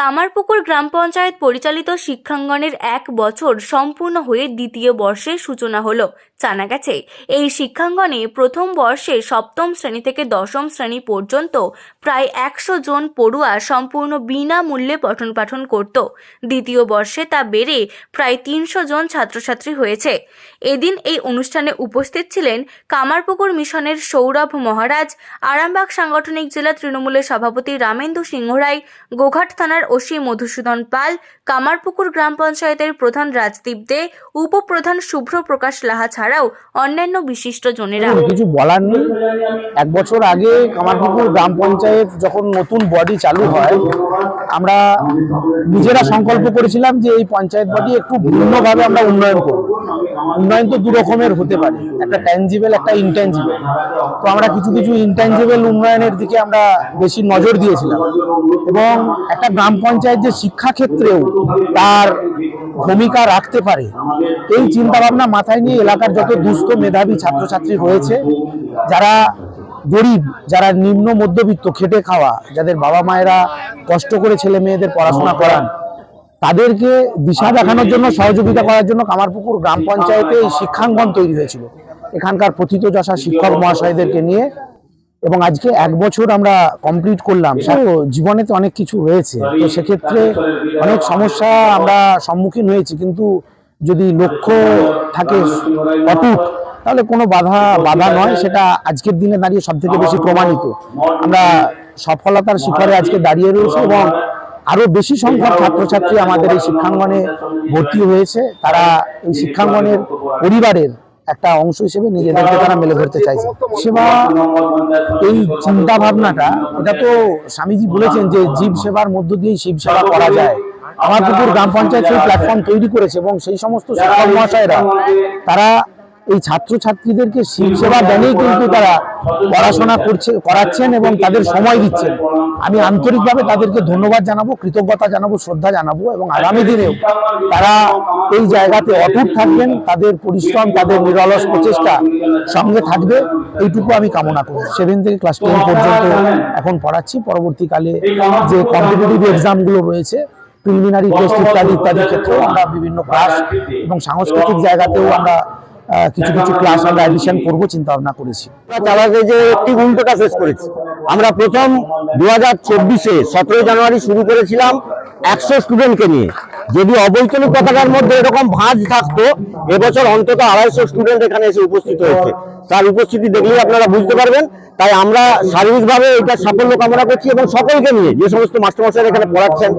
কামারপুকুর গ্রাম পঞ্চায়েত পরিচালিত শিক্ষাঙ্গনের এক বছর সম্পূর্ণ হয়ে দ্বিতীয় বর্ষের সূচনা হলো। জানা গেছে, এই শিক্ষাঙ্গনে প্রথম বর্ষে সপ্তম শ্রেণি থেকে দশম শ্রেণি পর্যন্ত প্রায় একশো জন পড়ুয়া সম্পূর্ণ বিনামূল্যে পঠন পাঠন করত। দ্বিতীয় বর্ষে তা বেড়ে প্রায় তিনশো জন ছাত্রছাত্রী হয়েছে। এদিন এই অনুষ্ঠানে উপস্থিত ছিলেন কামারপুকুর মিশনের সৌরভ মহারাজ, আরামবাগ সাংগঠনিক জেলা তৃণমূলের সভাপতি রামেন্দু সিংহ রায়, গোঘাট থানার ওসি মধুসূদন পাল, কামারপুকুর গ্রাম পঞ্চায়েতের প্রধান রাজদীপ দে উপপ্রধান শুভ্র প্রকাশ লাহা ছাড়াও অন্যান্য বিশিষ্ট জনেরা কিছু বলার নেই। এক বছর আগে কামারপুকুর গ্রাম পঞ্চায়েত যখন নতুন বডি চালু হয়, আমরা নিজেরা সংকল্প করেছিলাম যে এই পঞ্চায়েত বডি একটু ভিন্নভাবে আমরা উন্নয়ন করব। উন্নয়ন তো দু রকমের হতে পারে। একটা ট্যাঞ্জিবল একটা ইনট্যাঞ্জিবল তো আমরা কিছু কিছু ইনট্যাঞ্জিবল উন্নয়নের দিকে আমরা বেশি নজর দিয়েছিলাম। এবং একটা গ্রাম পঞ্চায়েত যে শিক্ষা ক্ষেত্রেও তার ভূমিকা রাখতে পারে। এই চিন্তা ভাবনা মাথায় নিয়ে এলাকার যত দুস্থ মেধাবী ছাত্রছাত্রী রয়েছে, যারা গরিব, যারা নিম্ন মধ্যবিত্ত, খেটে খাওয়া, যাদের বাবা মায়েরা কষ্ট করে ছেলে মেয়েদের পড়াশোনা করান, তাদেরকে দিশা দেখানোর জন্য, সহযোগিতা করার জন্য কামারপুকুর গ্রাম পঞ্চায়েতে এই শিক্ষাঙ্গন তৈরি হয়েছিল। এখানকার প্রথিত প্রথিতযশা শিক্ষক মহাশয়দেরকে নিয়ে এবং আজকে এক বছর আমরা কমপ্লিট করলাম। তো জীবনে তো অনেক কিছু রয়েছে তো সেক্ষেত্রে অনেক সমস্যা আমরা সম্মুখীন হয়েছি। কিন্তু যদি লক্ষ্য থাকে অটুট তাহলে কোনো বাধা বাধা নয়। সেটা আজকের দিনে দাঁড়িয়ে সব থেকে বেশি প্রমাণিত। আমরা সফলতার শিখরে আজকে দাঁড়িয়ে রয়েছে এবং আরও বেশি সংখ্যক ছাত্রছাত্রী আমাদের এই শিক্ষাঙ্গনে ভর্তি হয়েছে। তারা এই শিক্ষাঙ্গনের পরিবারের একটা অংশ হিসেবে নিজেদেরকে তারা মেলে ধরতে চাইছে। সেবা এই চিন্তা ভাবনাটা এটা তো স্বামীজি বলেছেন যে জীব সেবার মধ্য দিয়েই শিব সেবা করা যায়। আমার পুকুর গ্রাম পঞ্চায়েত সেই প্ল্যাটফর্ম তৈরি করেছে এবং সেই সমস্ত শিক্ষক মহাশয়রা তারা এই ছাত্রছাত্রীদেরকে সেবা দানেই কিন্তু তারা পড়াশোনা করছে, করাচ্ছেন এবং তাদের সময় দিচ্ছেন। আমি আন্তরিকভাবে তাদেরকে ধন্যবাদ জানাব, কৃতজ্ঞতা জানাব, শ্রদ্ধা জানাব এবং আগামী দিনেও তারা এই জায়গাতে অটুট থাকবেন, তাদের পরিশ্রম, তাদের নিরলস প্রচেষ্টা সঙ্গে থাকবে। এইটুকু আমি কামনা করি। সেভেন থেকে ক্লাস টেন পর্যন্ত এখন পড়াচ্ছি। পরবর্তীকালে যে কম্পিটিটিভ এক্সামগুলো রয়েছে প্রিলিমিনারি টেস্ট ইত্যাদি ইত্যাদি ক্ষেত্রেও আমরা বিভিন্ন ক্লাস এবং সাংস্কৃতিক জায়গাতেও আমরা কিছু কিছু ক্লাস আমরা অ্যাডিশন করব চিন্তা ভাবনা করেছি। চালাতে যে একটি উল্টোটা শেষ করেছি। আমরা প্রথম দু হাজার চব্বিশে সতেরোই জানুয়ারি শুরু করেছিলাম একশো স্টুডেন্টকে নিয়ে। যদি অবৈতনিক পতাকার মধ্যে এরকম ভাঁজ থাকতো, এবছর অন্তত আড়াইশো স্টুডেন্ট এখানে এসে উপস্থিত হয়েছে। তার উপস্থিতি দেখলেই আপনারা বুঝতে পারবেন। তাই আমরা শারীরিকভাবে এটা সাফল্য কামনা করছি এবং সকলকে নিয়ে যে সমস্ত মাস্টারমশাই এখানে পড়াচ্ছেন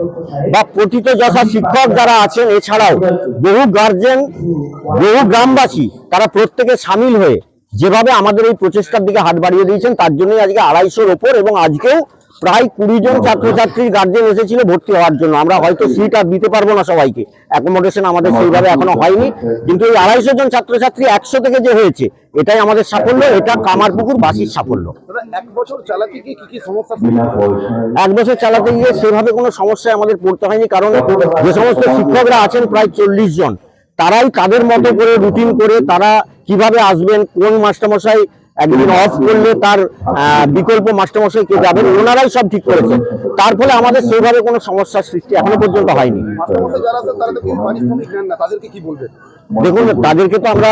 বা পতিত যশা শিক্ষক যারা আছেন, এছাড়াও বহু গার্জেন বহু গ্রামবাসী, তারা প্রত্যেকে সামিল হয়ে যেভাবে আমাদের এই প্রচেষ্টার দিকে হাত বাড়িয়ে দিয়েছেন, তার জন্যই আজকে আড়াইশোর ওপর এবং আজকেও প্রায় কুড়ি জন ছাত্রছাত্রীর গার্জেন এসেছিল ভর্তি হওয়ার জন্য। আমরা হয়তো সিট আর দিতে পারব না সবাইকে। অ্যাকোমোডেশন আমাদের সেইভাবে এখনও হয়নি। কিন্তু এই আড়াইশো জন ছাত্রছাত্রী একশো থেকে যে হয়েছে এটাই আমাদের সাফল্য এটা কামারপুকুর বাসির সাফল্য। এক বছর চালাতে গিয়ে কি কি সমস্যা এক বছর চালাতে গিয়ে সেভাবে কোনো সমস্যায় আমাদের পড়তে হয়নি কারণ যে সমস্ত শিক্ষকরা আছেন প্রায় চল্লিশ জন তারাই তাদের মতো করে রুটিন করে তারা কীভাবে আসবেন কোন মাস্টারমশাই একদিন অফ করলে তার বিকল্প মাস্টারমশাই কে যাবেন, ওনারাই সব ঠিক করেছেন। তার ফলে আমাদের সেইভাবে কোনো সমস্যার সৃষ্টি এখনও পর্যন্ত হয়নি। দেখুন তাদেরকে তো আমরা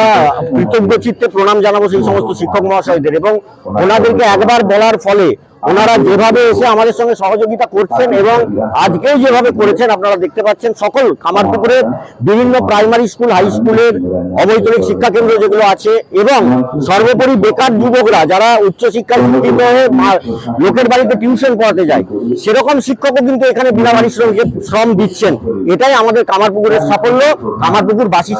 কৃতজ্ঞ চিত্তে প্রণাম জানাব সেই সমস্ত শিক্ষক মহাশয়দের এবং ওনাদেরকে একবার বলার ফলে ওনারা যেভাবে এসে আমাদের সঙ্গে সহযোগিতা করছেন এবং আজকেও যেভাবে করেছেন আপনারা দেখতে পাচ্ছেন সকল কামারপুকুরের বিভিন্ন প্রাইমারি স্কুল হাই স্কুলের অবৈতনিক শিক্ষা কেন্দ্র যেগুলো আছে এবং সর্বোপরি বেকার যুবকরা যারা উচ্চশিক্ষায় শিক্ষিত হয়ে লোকের বাড়িতে টিউশন পড়াতে যায় সেরকম শিক্ষকও কিন্তু এখানে বিনা পারিশ্রমিক শ্রম দিচ্ছেন এটাই আমাদের কামারপুকুরের সাফল্য কামারপুকুর বাসীর